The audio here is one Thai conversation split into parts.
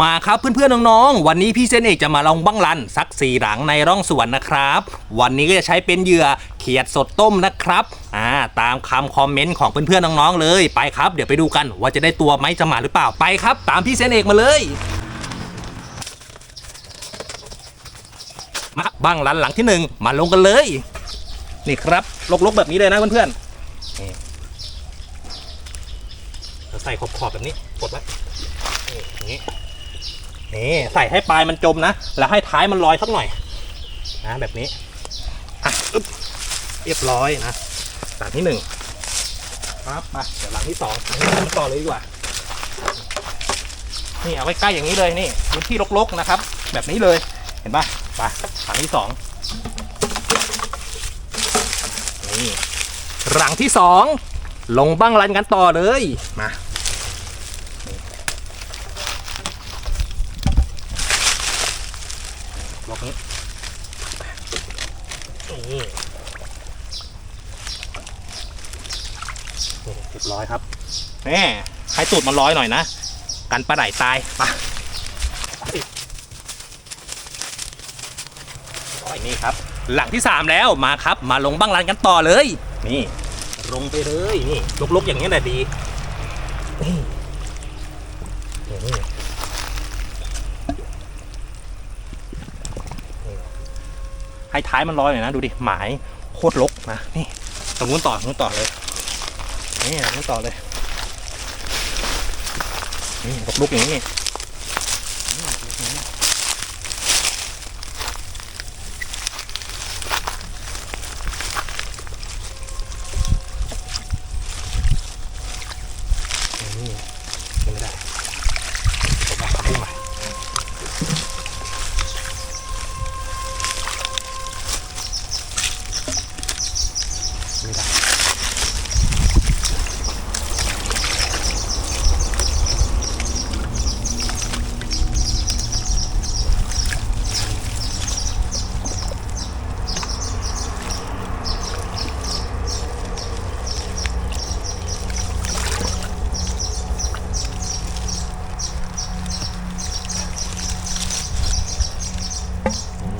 มาครับเพื่อนๆน้องๆ วันนี้พี่เซนเอกจะมาลองบังลันสักสี่หลังในร่องสวนนะครับ วันนี้ก็จะใช้เป็นเหยื่อเขียดสดต้มนะครับอ่าตามคำคอมเมนต์ของเพื่อนๆน้องๆเลยไปครับ เดี๋ยวไปดูกันว่าจะได้ตัวไหมจะมาหรือเปล่าไปครับ ตามพี่เซนเอกมาเลยมาบังลันหลังที่หนึ่งมาลงกันเลย นี่ครับลกๆแบบนี้เลยนะเพื่อนๆใส่ขอบๆแบบนี้กดไว้นี่ นี่ใส่ให้ปลายมันจมนะ แล้วให้ท้ายมันลอยสักหน่อยนะแบบนี้อะอึ๊บเรียบร้อยนะหลังที่หนึ่งครับมาเดี๋ยวหลังที่สองหลังที่สองต่อเลยดีกว่า นี่เอาไว้ใกล้อย่างนี้เลยนี่พื้นที่รกๆนะครับ แบบนี้เลยเห็นปะไปหลังที่สองนี่หลังที่สองลงบ้างรันกันต่อเลยมาล็อกนี้นี่นี่ เรียบร้อยครับแม่ให้ตูดมันร้อยหน่อยนะ กันปลาไหลตายมาร้อยนี่ครับ หลังที่สามแล้วมาครับมาลงบ้างรันกันต่อเลย นี่ ลงไปเลยนี่ลกๆอย่างนี้แหละดีนี่นี่ ให้ท้ายมันลอยหน่อยนะดูดิหมายโคตรลกนะนี่ตรงนู้นต่อตรงนู้นต่อเลยนี่ตรงนู้นต่อเลยนี่ลกๆอย่างนี้นี่ลกๆอย่างนี้ นี่ไม่ได้ผมเอาขึ้นมาไม่ได้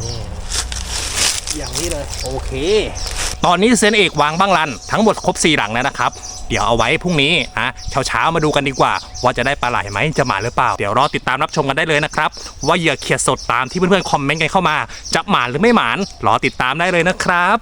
นี่อย่างนี้เลย โอเค ตอนนี้เซนเอกวางบ้างลัน ทั้งหมดครบ 4 หลังแล้วนะครับ เดี๋ยวเอาไว้พรุ่งนี้นะเช้าๆมาดูกันดีกว่า ว่าจะได้ปลาไหลไหมจะมาหรือเปล่า เดี๋ยวรอติดตามรับชมกันได้เลยนะครับ ว่าเหยื่อเขียดสดตามที่เพื่อนๆคอมเมนต์กันเข้ามา จะหมานหรือไม่หมานรอติดตามได้เลยนะครับ